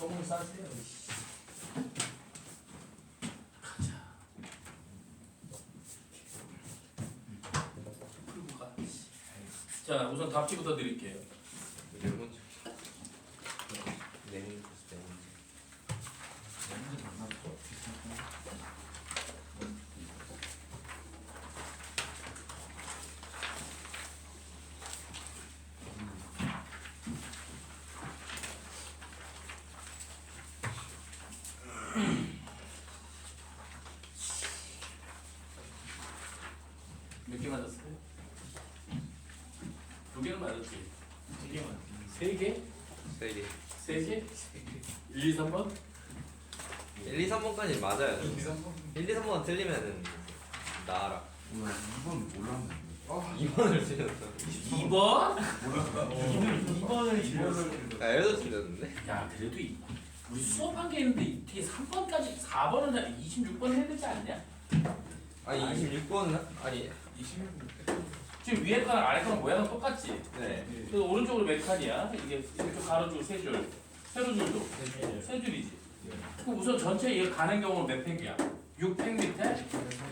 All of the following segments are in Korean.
똥을 싸세요. 가자. 이씨. 자, 우선 답지부터 드릴게요. 네 문제. 네 문제 네 문제. 몇 개 맞았어요? 두 개는 맞았지. 세 개? 세 개. 세 개? 1, 2, 3번? 1, 2, 3번까지 맞아요. 1, 2, 3번. 1, 2, 3번 틀리면은 나와라. 뭐야 이건 몰랐는데 아 2번을 틀렸어. 2번? 이번을 이번을 이번을 아, 얘도 틀렸는데? 야, 그래도 이, 우리 수업한 게 있는데 어떻게 3번까지 4번은 26번 해야 되지 않냐? 아니, 26번은 아니. 26분. 지금 위에 거랑 아래 거랑 모양은 똑같지? 네. 그래서 오른쪽으로 몇 칸이야? 이게 이쪽 가로줄 세 줄, 세로 줄도 세 줄이지. 그럼 우선 전체 이거 가는 경우는 몇 팩이야? 6팩 밑에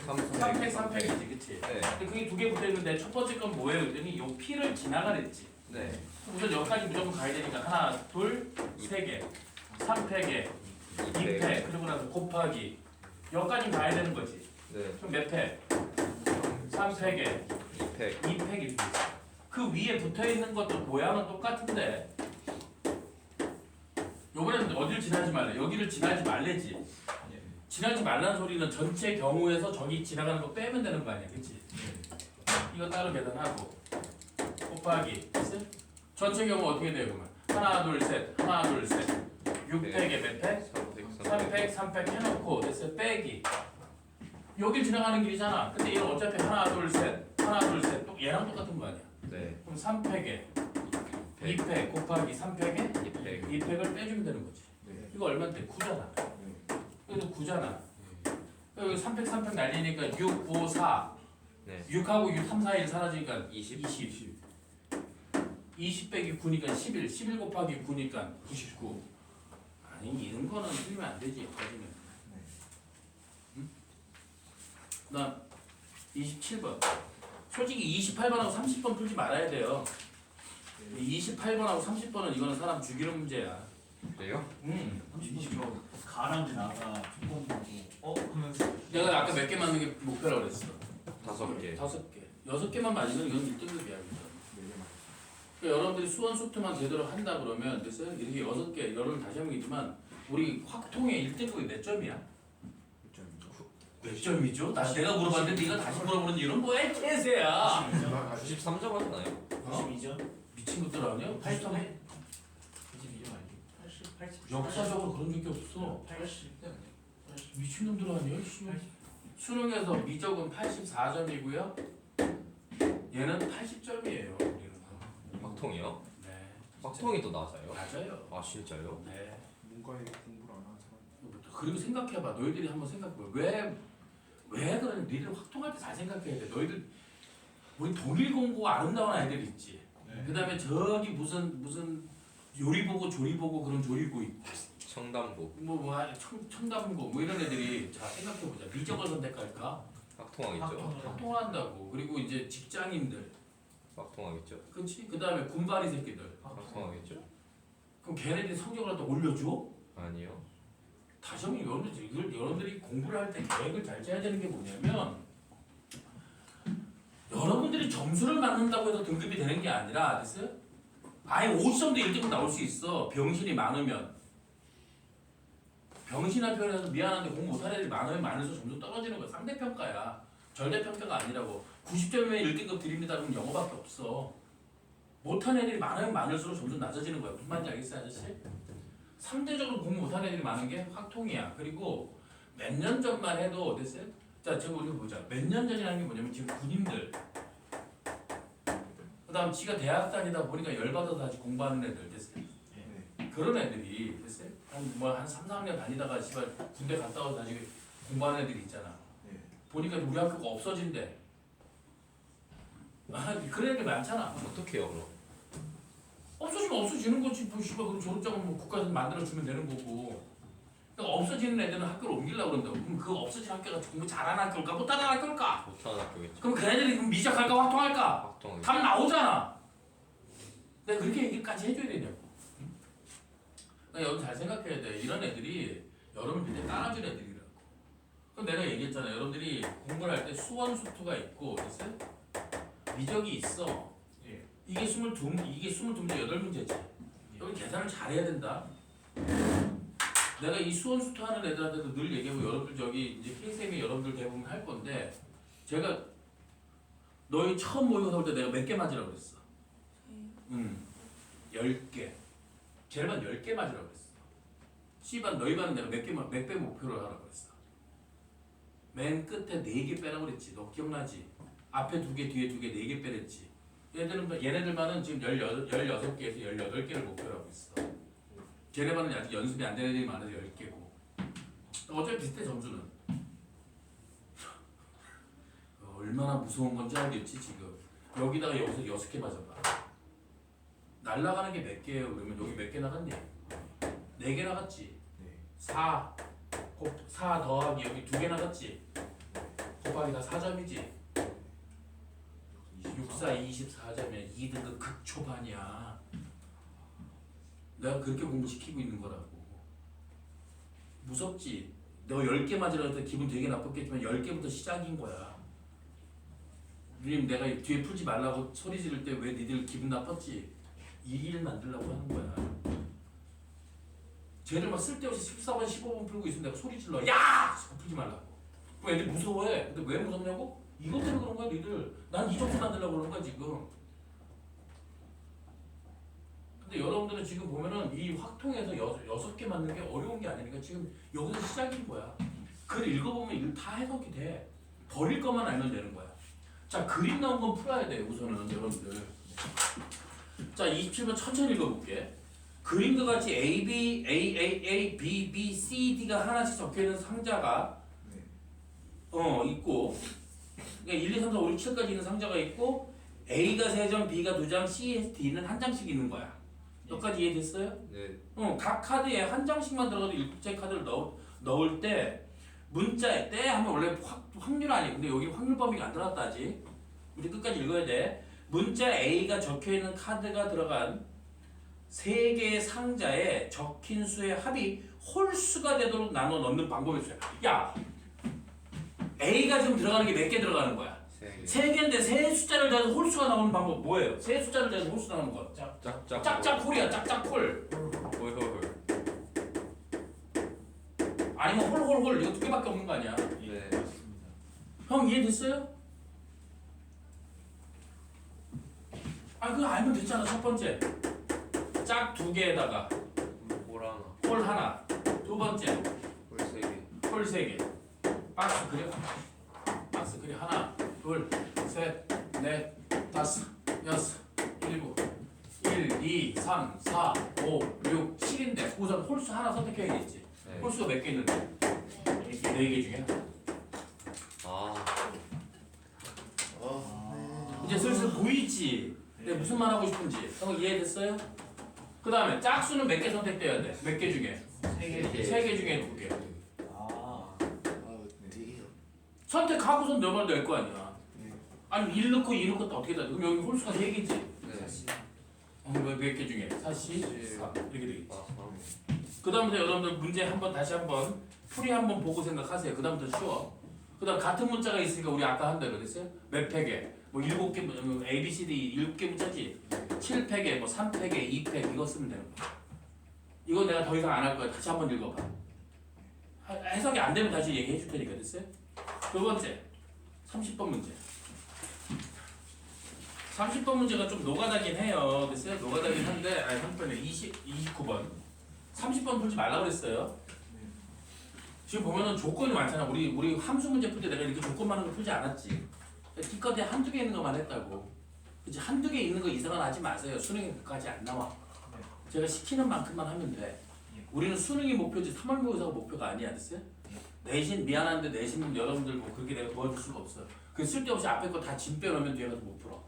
3팩, 3팩이지, 그치? 네. 근데 그게 두 개 붙어 있는데 첫 번째 건 뭐예요? 그랬더니 요 P를 지나가랬지. 네. 우선 여기까지 무조건 가야 되니까 하나, 둘, 세 개, 3팩에 2팩, 그리고 나서 곱하기 여기까지 가야 되는 거지. 네. 그럼 몇 팩? 3팩에 2팩. 2팩이 그 위에 붙어 있는 것도 모양은 똑같은데 요번에는 어디를 지나지 말래? 여기를 지나지 말래지. 지나지 말라는 소리는 전체 경우에서 저기 지나가는 거 빼면 되는 거 아니야 그치? 이거 따로 계산하고. 곱하기. 됐어? 전체 경우 어떻게 돼요 그러면? 하나 둘 셋. 하나 둘 셋. 6팩에 몇 팩? 3팩. 3팩 3팩 해놓고. 됐어 빼기. 여길 지나가는 길이잖아. 근데 얘는 어차피 하나 둘 셋 하나 둘셋 또 얘랑 똑같은 거 아니야 네. 그럼 3팩에 100. 2팩 곱하기 3팩에 2팩. 2팩을 빼주면 되는 거지 네. 이거 얼마인데? 9잖아 네. 그래도 9잖아 여기 3팩 3팩 날리니까 6, 5, 4 네. 6하고 6, 3, 4, 1 사라지니까 20. 20 20 빼기 9니까 11 11 곱하기 9니까 99 아니 이런 거는 틀리면 안 되지 여기까지는 네. 나 27번. 솔직히 28번하고 30번 풀지 말아야 돼요. 28번하고 30번은 이거는 사람 죽이는 문제야. 그래요? 음. 30분 가랑 나가 두번 보고 어 하면서 내가 아까 몇 개 맞는 게 목표라고 그랬어. 다섯 개. 다섯 개. 여섯 개만 맞으면 이건 1등급이야. 네개 맞 그러니까 여러분들이 수원 수트만 제대로 한다 그러면 됐어요? 이렇게 여섯 개, 여러분 다시 한번 얘기지만 우리 확통의 1등급이 몇 점이야? 몇 점이죠? 나 내가 물어봤는데 네가 다시 물어보는 이유는 뭐야? 개새야! 93점 하나요? 92점 미친 것들 아니야? 8점에 92점 아니고 80 80 역사적으로 그런 적이 없어. 80 미친 놈들 아니에요? 씨. 수능에서 미적은 84점이고요. 얘는 80점이에요. 우리는. 박통이요? 네. 박통이 더 낮아요? 맞아요. 아, 진짜요? 네. 문과에 사람 그리고 생각해봐. 너희들이 한번 생각해봐. 왜, 왜 그러냐. 너희들 확통할 때 잘 생각해야 돼. 너희들, 우리 동일 공부 아름다운 아이들 있지. 네. 그 다음에 저기 무슨, 무슨 요리 보고 조리 보고 그런 조리고 있고. 청담고. 뭐, 뭐, 아, 청, 청담고 뭐 이런 애들이 자, 생각해보자. 미적을 선택할까? 박통하겠죠? 박통. 확통을 한다고. 그리고 이제 직장인들. 박통하겠죠? 그렇지? 그 다음에 군바리 새끼들. 박통하겠죠? 그럼 걔네들이 성적을 또 올려줘? 아니요. 다시 한번 여러분들 이걸 여러분들이 공부를 할 때 계획을 잘 짜야 되는 게 뭐냐면 여러분들이 점수를 맞는다고 해서 등급이 되는 게 아니라 됐어요? 아예 50점도 1등급 나올 수 있어. 병신이 많으면. 병신한 표현해서 미안한데 공부 못하는 애들이 많으면 많을수록 점수 떨어지는 거야. 상대평가야. 절대평가가 아니라고. 90점이면 1등급 드립니다. 그러면 영어밖에 없어. 못하는 애들이 많으면 많을수록 점수 낮아지는 거야. 무슨 말인지 알겠어요 아저씨? 상대적으로 공부 못하는 애들이 많은 게 확통이야. 그리고 몇 년 전만 해도 됐어요? 자, 지금 우리가 보자. 몇 년 전이라는 게 뭐냐면 지금 군인들. 그 다음 지가 대학 다니다 보니까 열받아서 다시 공부하는 애들 됐어요? 네 그런 애들이 됐어요? 한뭐 한 3, 4학년 다니다가 씨발 군대 갔다 와서 다시 공부하는 애들이 있잖아. 네. 보니까 우리 학교가 없어진대. 아, 그런 애들 많잖아. 어떻게 해요, 그럼? 어, 없어지면 없어지는 거지. 뭐 씨발 그럼 졸업장은 뭐 국가에서 만들어 주면 되는 거고. 그러니까 없어지는 애들은 학교를 옮기려고 그런다고. 그럼 그 없어진 학교가 공부 잘하는 학교일까? 못하는 학교일까? 못하는 학교겠죠. 그럼 걔네들이 그럼 미적할까? 확통할까? 확통하겠죠. 답 나오잖아. 내가 그렇게 얘기까지 해줘야 되냐고. 그러니까 여러분 잘 생각해야 돼. 이런 애들이 여러분 밑에 따라줄 애들이라고. 그럼 내가 얘기했잖아. 여러분들이 공부를 할 때 수원 수투가 있고 됐어요? 미적이 있어. 예. 이게 22 이게 22문제 8문제지. 여기 계산을 잘해야 된다. 내가 이 수원 수투 하는 애들한테도 늘 얘기하고 여러분들 저기 이제 KSM이 여러분들 대부분 할 건데 제가 너희 처음 모의고사 볼때 내가 몇 개 맞으라고 그랬어? 응. 10개. 쟤네반 10개 맞으라고 그랬어. C반 너희 반은 내가 몇 개, 몇배 목표로 하라고 그랬어? 맨 끝에 4개 빼라고 그랬지. 너 기억나지? 앞에 2개 뒤에 2개 4개 빼랬지 얘들은 얘네들만은 지금 16, 16개에서 18개를 목표로 하고 있어. 걔네 반은 아직 연습이 안 되는 애들이 많아서 10개고. 어차피 비슷해 점수는. 어, 얼마나 무서운 건지 알겠지 지금. 여기다가 여기서 여섯 개 맞아봐. 날라가는 게 몇 개예요? 그러면 여기 몇 개 나갔니? 네개 나갔지? 네. 4 곱, 4 더하기 여기 두개 나갔지? 곱하기 다 4점이지 6, 4, 24점이야 2등급 극초반이야. 내가 그렇게 공부시키고 있는 거라고. 무섭지? 너 10개 맞으라 해서 기분 되게 나빴겠지만 10개부터 시작인 거야. 님 내가 뒤에 풀지 말라고 소리 지를 때 왜 니들 기분 나빴지? 이 일을 만들려고 하는 거야. 쟤들 막 쓸데없이 14번 15번 풀고 있으면 내가 소리 질러. 야! 풀지 말라고. 그 애들 무서워해. 근데 왜 무섭냐고? 이것 때문에 그런 거야 니들? 난 이 점수 만들려고 그러는 거야 지금. 근데 여러분들은 지금 보면은 이 확통에서 여, 여섯 개 맞는 게 어려운 게 아니니까 지금 여기서 시작인 거야. 글 읽어보면 다 해석이 돼. 버릴 것만 알면 되는 거야. 자 그림 나온 건 풀어야 돼 우선은 여러분들. 자 27번 천천히 읽어볼게. 그림과 같이 A, B, A, A, A, B, B, C, D가 하나씩 적혀있는 상자가 네. 어 있고 그러니까 1, 2, 3, 4, 5, 6, 7까지 있는 상자가 있고 A가 3장, B가 2장, C, D는 한 장씩 있는 거야 여기까지 이해됐어요? 네. 어, 각 카드에 한 장씩만 들어가도 일제 카드를 넣, 넣을 때 문자에 때 하면 원래 확, 확률 아니에요. 근데 여기 확률 범위가 안 들어갔다 하지. 우리 끝까지 읽어야 돼. 문자 A가 적혀 있는 카드가 들어간 세 개의 상자에 적힌 수의 합이 홀수가 되도록 나눠 넣는 방법이 있어요. 야, A가 지금 들어가는 게 몇 개 들어가는 거야? 세 개. 세 개인데 세 숫자를 대서 홀수가 나오는 방법 뭐예요? 세 숫자를 대서 홀수 나오는 거. 짝 짝. 짝짝 홀이야, 짝짝 홀. 홀홀홀. 아니면 홀홀홀 이거 두 개밖에 없는 거 아니야? 네. 맞습니다. 형 이해됐어요? 아 그거 알면 됐잖아 첫 번째 짝 두 개에다가 홀 하나. 홀 하나 두 번째 홀세 개. 홀 세 개 박스 그려 박스 그려 하나 둘 셋 넷 다섯 여섯 일곱 1, 2, 3, 4, 5, 6, 7인데 우선 홀수 하나 선택해야겠지 네. 홀수가 몇 개 있는데? 네개 중에 아. 아, 이제 슬슬 보이지? 내가 무슨 말 하고 싶은지 형 이해됐어요? 그 다음에 짝수는 몇 개 선택돼야 돼? 몇 개 중에? 세 개. 개. 세개 중에 두 개. 아, 선택하고선 너만 낼거 아니야. 네. 아니 1 넣고 2 넣고 또 어떻게 돼? 그럼 여기 홀수가 세 개지? 네. 어, 몇개 중에? 4, 10, 4 이렇게 되겠지. 아. 아. 그 다음부터 여러분들 문제 한번 다시 한번 풀이 한번 보고 생각하세요. 그 다음부터 쉬워. 그 다음 같은 문자가 있으니까 우리 아까 한 대로 그랬어요? 몇 팩에? 뭐 일곱 개, 뭐 A, B, C, D 일곱 개 문자지? 7팩에 뭐 3팩에 2팩 이거 쓰면 되는 거야. 이거 내가 더 이상 안 할 거야. 다시 한번 읽어봐. 하- 해석이 안 되면 다시 얘기해 줄 테니까 됐어요? 두 번째 30번 문제. 30번 문제가 좀 노가다긴 해요. 됐어요? 노가다긴 한데 아니 30번에 20, 29번. 30번 풀지 말라 그랬어요. 지금 보면은 조건이 많잖아. 우리 우리 함수 문제 풀 때 내가 이렇게 조건 많은 거 풀지 않았지. 기껏해 한두 개 있는 거만 했다고. 그치 한두 개 있는 거 이상은 하지 마세요. 수능에 그까지 안 나와. 네. 제가 시키는 만큼만 하면 돼. 예. 우리는 수능이 목표지 3월 모의사가 목표가 아니야, 됐어요? 내신 미안한데 내신은 여러분들 뭐 그렇게 내가 도와줄 수가 없어. 그 쓸데없이 앞에 거 다 짐 빼놓으면 뒤에 가서 못 풀어.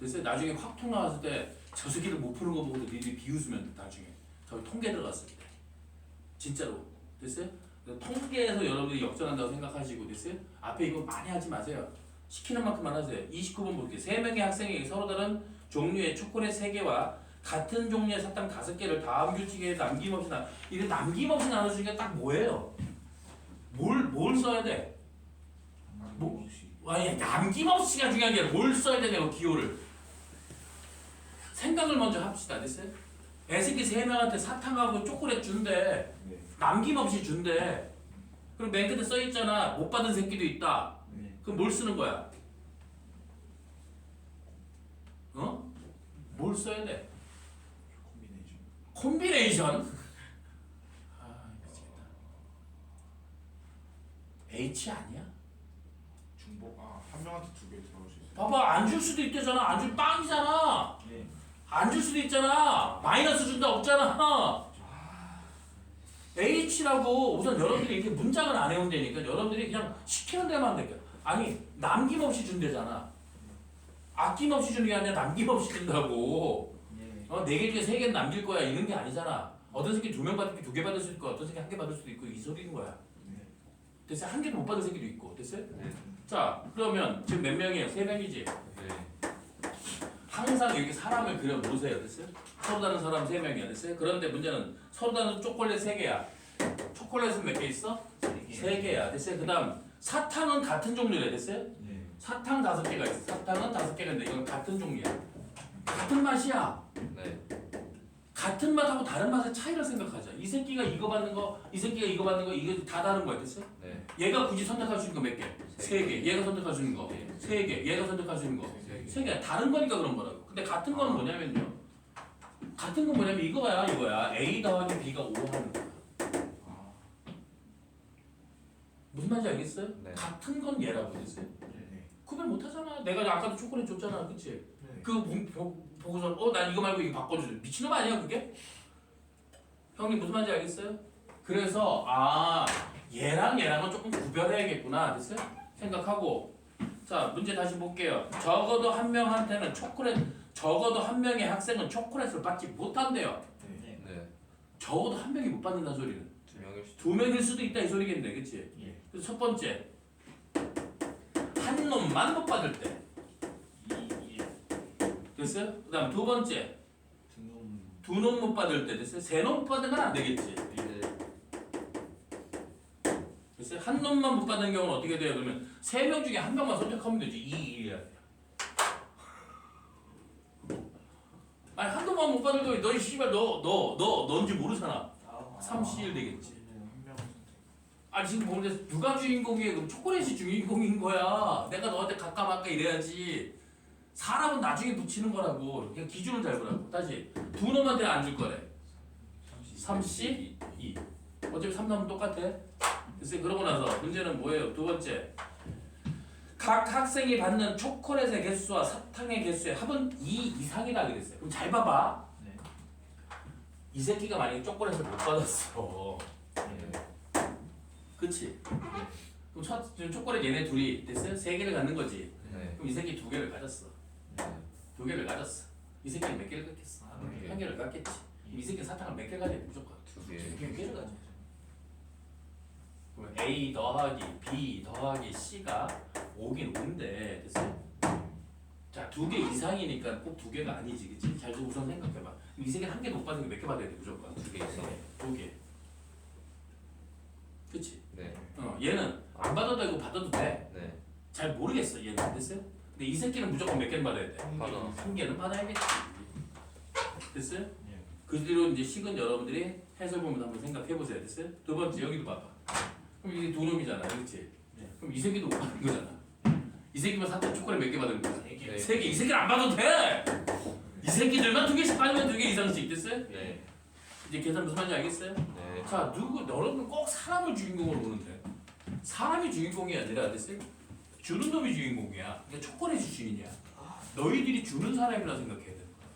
됐어요? 나중에 확통 나왔을 때 저 새끼들 못 푸는 거 보고 니들이 비웃으면 나중에 저기 통계 들어갔을 때 진짜로 됐어요? 통계에서 여러분들이 역전한다고 생각하시고 됐어요? 앞에 이거 많이 하지 마세요. 시키는 만큼만 하세요. 29번 볼게요. 세 명의 학생에게 서로 다른 종류의 초콜릿 3개와 같은 종류의 사탕 5개를 다음 규칙에 남김없이 나 이게 남김없이 나눠주니까 딱 뭐예요? 뭘, 뭘 써야 돼? 뭐? 아니 남김없이가 중요한 게 아니라 뭘 써야 되냐고 기호를 생각을 먼저 합시다 됐어요? 애새끼 세 명한테 사탕하고 초콜릿 준대 네. 남김없이 준대 그리고 맨 끝에 써 있잖아 못 받은 새끼도 있다 네. 그럼 뭘 쓰는 거야? 어? 뭘 써야 돼? 콤비네이션. 콤비네이션? 아 미치겠다 H 아니야? 중복 아한 명한테 두 개 들어올 수 있어요. 봐봐 안 줄 수도 있대잖아 안 줄 빵이잖아 네. 안 줄 수도 있잖아. 마이너스 준다 없잖아. H라고 우선 여러분들이 이렇게 문장을 안 해온다니까 여러분들이 그냥 시키는 하면 될까. 아니 남김없이 준대잖아. 아낌없이 주는 게 아니라 남김없이 준다고. 네. 어, 네개 중에 세 개는 남길 거야 이런 게 아니잖아. 어떤 새끼 두 명 받을 게두개 받을 수 있고 어떤 새끼 한 개 받을 수도 있고 이 소리인 거야. 네. 됐어요? 한 개도 못 받을 새끼도 있고 됐어요? 네. 자 그러면 지금 몇 명이에요? 세 명이지. 네. 항상 이렇게 사람을 그려 놓으세요. 됐어요? 서로 다른 사람 세 명이야. 됐어요? 그런데 문제는 서로 다른 초콜릿 세 개야. 초콜릿은 몇 개 있어? 세 개야. 됐어요? 그 다음 사탕은 같은 종류래. 됐어요? 네. 사탕 다섯 개가 있어. 사탕은 다섯 개가 있는데 이건 같은 종류야. 같은 맛이야. 네. 같은 맛하고 다른 맛의 차이를 생각하자. 이 새끼가 이거 받는 거, 이 새끼가 이거 받는 거, 이게 다 다른 거야. 됐어요? 네. 얘가 굳이 선택할 수 있는 거 몇 개? 세 개. 얘가 선택할 수 있는 거 네. 세 개. 얘가 선택할 수 있는 거 세 개. 세 개. 다른 거니까 그런 거라고. 근데 같은 거는 뭐냐면요. 같은 건 뭐냐면 이거야, 이거야. A 더하기 B가 5 하는 거야. 아. 무슨 말인지 알겠어요? 네. 같은 건 얘라고 됐어요. 네. 구별 못 하잖아. 내가 아까도 초콜릿 줬잖아. 그치? 네. 그거 보- 보고서 어, 난 이거 말고 이거 바꿔줘. 미친놈 아니야, 그게? 형님 무슨 말인지 알겠어요? 그래서 아, 얘랑 얘랑은 조금 구별해야겠구나. 됐어요? 생각하고 자, 문제 다시 볼게요. 적어도 한 명한테는 초콜릿 적어도 한 명의 학생은 초콜릿을 받지 못한대요. 네. 네. 적어도 한 명이 못 받는다는 소리는 두 명일 수도. 두 명일 수도 있다 이 소리겠네, 그치? 예. 그래서 첫 번째 한 놈만 못 받을 때. 됐어요? 그 다음 두 번째 두놈 두놈못 받을 때 됐어요? 세놈건안 되겠지. 네. 됐어요? 한 놈만 못 받는 경우는 어떻게 돼요? 그러면 세 명 중에 한 명만 선택하면 되지. 이 일이야 돼요. 아니 한 놈만 못 받을 경우에 너 씨발 너 너 너 넌지 모르잖아. 아. 31 되겠지. 아니 지금 모르겠어. 누가 주인공이에요? 그럼 초콜릿이 주인공인 거야. 내가 너한테 가까마까 이래야지. 사람은 나중에 붙이는 거라고. 그냥 기준을 잘 보라고. 다시 두 놈한테 안 줄 거래. 32. 어차피 3 나오면 똑같아. 글쎄 그러고 나서 문제는 뭐예요? 두 번째. 각 학생이 받는 초콜릿의 개수와 사탕의 개수의 합은 2 이상이다 그랬어요. 그럼 잘 봐봐. 네. 이 새끼가 만약에 초콜릿을 못 받았어. 네. 그치? 그럼 첫 초콜릿 얘네 둘이 됐어요? 세 개를 갖는 거지. 네. 그럼 이 새끼 두 개를 가졌어. 네. 두 개를 가졌어. 이 새끼는 몇 개를 갖겠어? 아, 네. 한 개를. 그럼 이 새끼 사탕을 몇 개 가져야 돼 무조건. 두 개. 두 개를 가져. 그럼 A 더하기 B 더하기 C가 5긴 5인데 됐어요? 자, 두 개 이상이니까 꼭 두 개가 아니지, 그치? 잘 좀 우선 생각해봐. 이 새끼는 한 개도 못 받는 게몇 개 받아야 돼, 무조건? 두 개 이상. 두 개. 그치? 네. 어, 얘는 안 받아도 되고 받아도 돼. 네. 잘 모르겠어, 얘는. 됐어요? 근데 이 새끼는 무조건 몇 개는 받아야 돼? 하나. 한 개는 받아야겠지. 됐어요? 네. 그 뒤로 이제 식은 여러분들이 해설 보면 한번 생각해 보세요. 됐어요? 두 번째 여기도 봐봐. 그럼 이게 두 놈이잖아, 그렇지? 네. 그럼 이 새끼도 못 받는 거잖아. 이 새끼만 사탕 초콜릿 몇 개 받은 거야? 세 개. 네. 세 개. 이 새끼는 안 받아도 돼. 이 새끼들만 두 개씩 받으면 두 개 이상씩 됐어요? 네. 이제 계산 무슨 말인지 알겠어요? 네. 자, 누구 여러분 꼭 사람을 주인공으로 보는데 사람이 주인공이 아니라 됐어요? 주는 놈이 주인공이야. 그러니까 초콜릿이 주인이야. 너희들이 주는 사람이라 생각해야 되는 거야.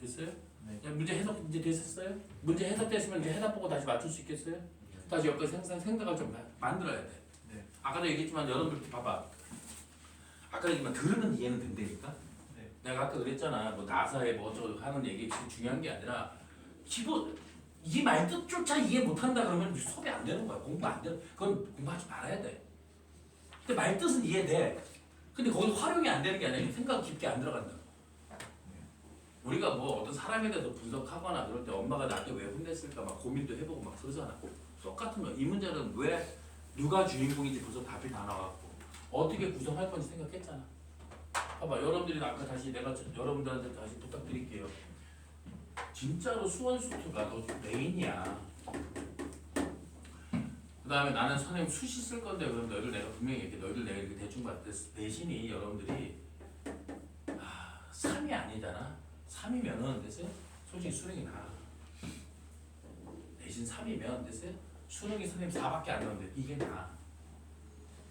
됐어요? 네. 야, 문제 해석 이제 됐었어요? 문제 해석됐으면 이제 해답 보고 다시 맞출 수 있겠어요? 다시 여기까지 생각, 생각을 좀 마- 만들어야 돼. 네. 아까도 얘기했지만 여러분들 봐봐. 아까 얘기했지만 들으면 이해는 된다니까. 네. 내가 아까 그랬잖아. 뭐 나사에 뭐 어쩌고 하는 얘기 그게 중요한 게 아니라 기본 이 말뜻조차 이해 못한다 그러면 수업이 안 되는 거야. 공부 안 돼. 그건 공부하지 말아야 돼. 근데 말뜻은 이해돼. 근데 거기 활용이 안 되는 게 아니라 생각 깊게 안 들어간다. 우리가 뭐 어떤 사람에 대해서 분석하거나 그럴 때 엄마가 나한테 왜 혼냈을까 막 고민도 해보고 막 그러잖아. 똑같은 거야. 이 문제는 왜 누가 주인공인지 벌써 답이 다 나왔고 어떻게 구성할 건지 생각했잖아. 봐봐 여러분들이 아까 다시 내가 저- 여러분들한테 다시 부탁드릴게요. 진짜로 수원 수트가 너 메인이야. 그 다음에 나는 선생님 수시 쓸 건데 그럼 너희들 내가 분명히 얘기해. 너희들 내가 이렇게 대충 봤을 때 대신이 여러분들이 아, 3이 아니잖아. 3이면은 됐어요? 솔직히 수능이 나. 대신 3이면 됐어요? 수능이 선생님 4밖에 안 나오는데 이게 나.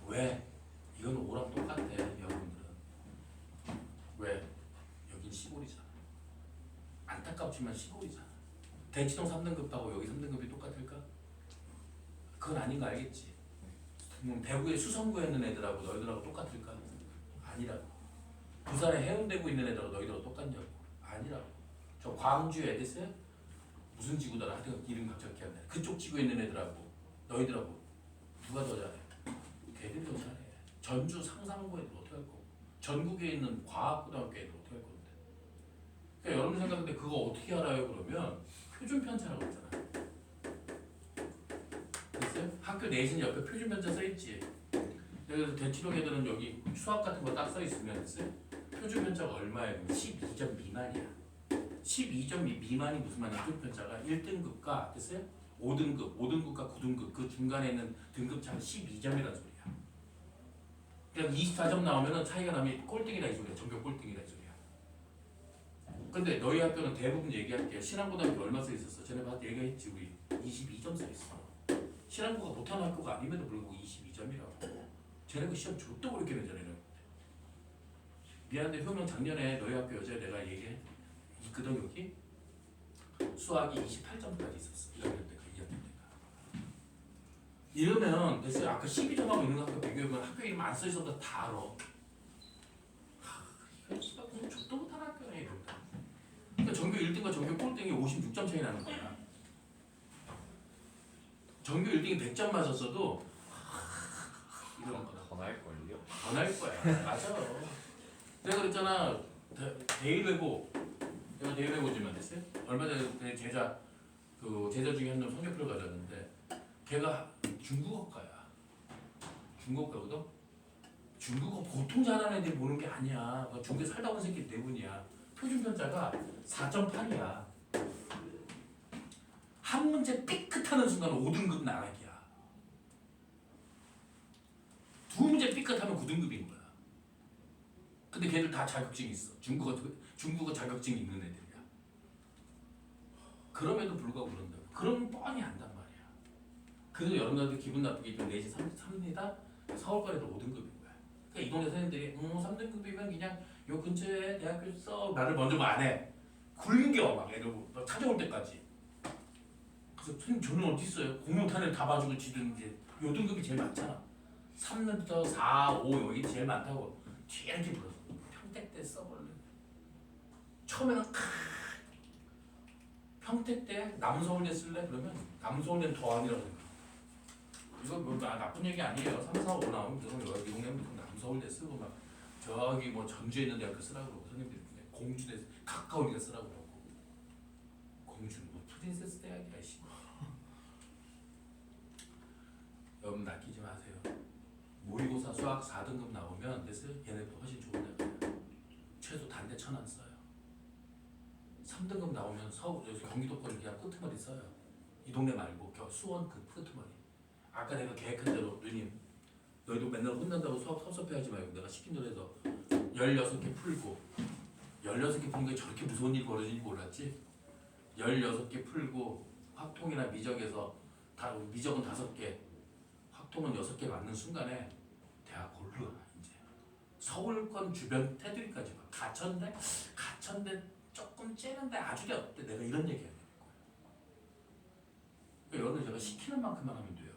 왜? 이건 5랑 똑같아 여러분들은. 왜? 여긴 시골이잖아. 안타깝지만 시골이잖아. 대치동 3등급하고 여기 3등급이 똑같을까? 그건 아닌 거 알겠지? 음, 대구에 수성구에 있는 애들하고 너희들하고 똑같을까? 아니라고. 부산에 해운대구 있는 애들하고 너희들하고 똑같냐고? 아니라고. 저 광주에 됐어요? 무슨 지구더라? 하여튼 이름 갑자기 기억 안 나. 그쪽 지구에 있는 애들하고 너희들하고 누가 더 잘해? 걔들이 더 잘해. 전주 상상고 애들 어떻게 할 거고? 전국에 있는 과학고등학교 애들 어떻게 할 건데? 그러니까 여러분 생각인데 그거 어떻게 알아요? 그러면 표준 편차라고 했잖아. 됐어요? 학교 내신 옆에 표준 편차 써 있지. 그래서 대치동 애들은 여기 수학 같은 거 딱 써 있으면 됐어요? 표준 편차가 얼마예요? 12점 미만이야. 12점 미- 미만이 무슨 말이야? 표준 편차가 1등급과 됐어요? 5등급, 5등급과 9등급 그 중간에 있는 등급 차가 12점이라는 소리야. 그냥 24점 나오면은 차이가 나면 꼴등이다 이 소리야. 전교 꼴등이다 이 소리야. 근데 너희 학교는 대부분 얘기할게. 신앙고등학교 얼마 써 있었어? 전에 봤 얘기했지 우리 22점 써 있어. 신앙고가 못하는 학교가 아님에도 불구하고 22점이라고. 쟤네 그 시험 그렇게 내잖아. 요 미안한데 효명 작년에 너희 학교 여자 내가 얘기해. 있거든 여기 수학이 28점까지 있었어. 1학년 때가 2학년 때가. 이러면 됐어요. 아까 12점하고 있는 학교 비교해보면 학교 이름 안 써있어도 다 알아. 하, 이거 무슨 줬도 못하는 학교네 그러니까 전교 1등과 전교 꼴등이 56점 차이 나는 거야 전교 1등이 100점 맞았어도 이런 거다 더 나을걸요? 안할 거야. 맞아. 내가 그랬잖아. 대- 대일외고 내가 대일외고지만 됐어요. 얼마 전에 내 제자 그 제자 중에 한명 성적표를 가졌는데 걔가 중국어과야. 중국어과거든. 중국어 보통 잘하는 애들이 보는 게 아니야. 그 중국에 살다 온 새끼 대부분이야. 표준 편차가 4.8이야. 한 문제 삐끗하는 순간 5등급 나가기야. 두 문제 삐끗하면 9등급인 거야. 근데 걔들 다 자격증이 있어. 중국어 중국어 자격증이 있는 애들이야. 그럼에도 불구하고 그런다고. 그러면 뻔히 안단 말이야. 그래서 여러분들 기분 나쁘게 좀 내신 3, 3이다 서울과에도 5등급인 거야. 그러니까 이 동네 선생님들이 음 3등급이면 그냥 요 근처에 대학교 써 나를 먼저 뭐 안 해. 굶겨 막 애들 막 찾아올 때까지. 그래서 선생님 저는 어디 있어요? 못하는 애다 봐주고 지든 이제 요 등급이 제일 많잖아. 3부터 4, 5 여기 제일 많다고 뒤에 이렇게 불렀어. 평택 때 써볼래. 처음에는 크 평택 때 남서울대 쓸래? 그러면 남서울대는 더 아니라고 생각. 이거 뭐 나, 나쁜 얘기 아니에요. 3, 4, 5 나오면 그럼 여기 동네부터 남서울대 쓰고 막 저기 뭐 전주에 있는 대학교 쓰라고 그러고 선생님들이 그냥 공주대 가까우니까 쓰라고 그러고 공주는 뭐 프린세스 대학이야 씨. 여러분 낚이지 마세요. 모의고사 수학 4등급 나오면 됐어요? 얘네보다 훨씬 좋은 데가 최소 단대 천안 써요. 3등급 나오면 서울 여기 경기도권 그냥 끄트머리 써요. 이 동네 말고 겨 수원 그 끄트머리. 아까 내가 계획한 대로 누님 너희도 맨날 혼난다고 수학 섭섭해하지 말고 내가 시킨 대로 해서 16개 풀고 16개 푸는 게 저렇게 무서운 일이 벌어지는지 몰랐지? 16개 풀고 확통이나 미적에서 다 미적은 5개 확통은 6개 맞는 순간에 대학 골르 이제 서울권 주변 테두리까지 가 가천대 가천대 조금 째는데 아주 어때 내가 이런 얘기 하는 거야 그러니까 여러분 제가 시키는 만큼만 하면 돼요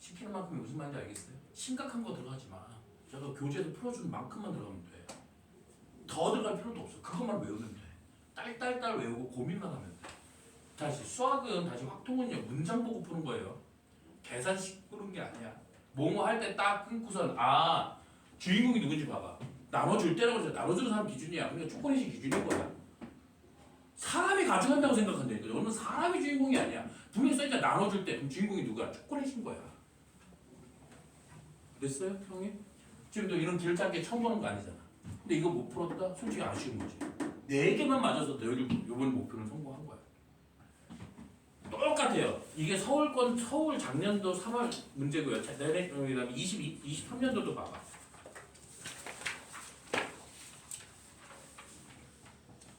시키는 만큼이 무슨 말인지 알겠어요? 심각한 거 들어가지 마 제가 교재에서 풀어주는 만큼만 들어가면 돼 더 들어갈 필요도 없어. 그것만 외우면 돼. 딸딸딸 외우고 고민만 하면 돼. 다시 수학은 다시 확통은요 문장 보고 푸는 거예요. 계산식 푸는 게 아니야. 뭐뭐 할 때 딱 끊고선 아 주인공이 누군지 봐봐. 나눠줄 때라고 해서 나눠주는 사람 기준이야. 그러니까 조건인식 기준인 거야. 사람이 가져간다고 생각한다니까. 너는 사람이 주인공이 아니야. 분명히 써있자 나눠줄 때 그럼 주인공이 누구야? 초콜릿인 거야. 됐어요, 형이? 지금 너 이런 길 짧게 처음 보는 거 아니잖아. 근데 이거 못 풀었다? 솔직히 아쉬운 거지. 네 개만 맞아서 너 여기 이번 목표는 거야. 똑같아요. 이게 서울권 서울 작년도 3월 문제고요. 자, 내내 그다음에 22, 23년도도 봐봐.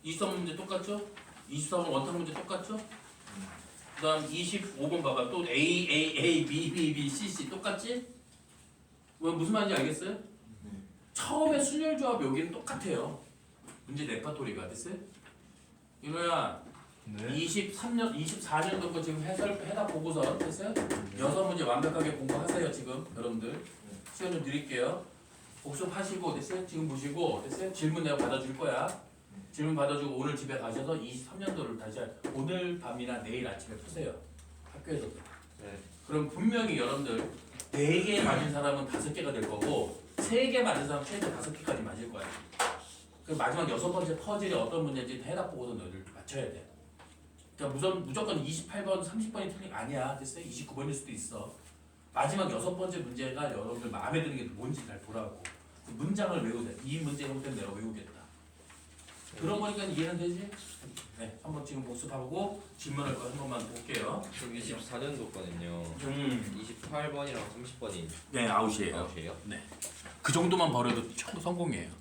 23번 문제 똑같죠? 24번 원탄 문제 똑같죠? 그다음 25번 봐봐. 또 A A A B B B C C 똑같지? 왜 무슨 말인지 알겠어요? 네. 처음에 순열 조합 여기는 똑같아요. 문제 레파토리가 됐어요? 이노야 네. 23년 24년도 거 지금 해설 해답 보고서 됐어요? 여섯 문제 완벽하게 공부하세요 지금 여러분들 시간 좀 드릴게요. 복습하시고 됐어요? 지금 보시고 됐어요? 질문 내가 받아줄 거야. 질문 받아주고 오늘 집에 가셔서 23년도를 다시 할- 오늘 밤이나 내일 아침에 푸세요. 학교에서. 네. 그럼 분명히 여러분들 네개 맞은 사람은 다섯 개가 될 거고 세개 맞은 사람 최대 다섯 개까지 맞을 거야. 그 마지막 여섯 번째 퍼즐이 어떤 문제인지 해답 보고서 너희들 맞춰야 돼. 그러니까 무조건 무조건 28번, 30번이 틀린 거 아니야. 됐어요? 29번일 수도 있어. 마지막 여섯 번째 문제가 여러분들 마음에 드는 게 뭔지 잘 보라고. 그 문장을 외우세요. 이 문제 형태는 내가 외우겠다. 그런 거니까 이해는 되지? 네, 한번 지금 복습하고 질문할 거 한 번만 볼게요. 그럼 24년도 거는요. 음, 28번이랑 30번이 네, 아웃이에요. 아웃이에요? 그 정도만 버려도 처음 성공이에요.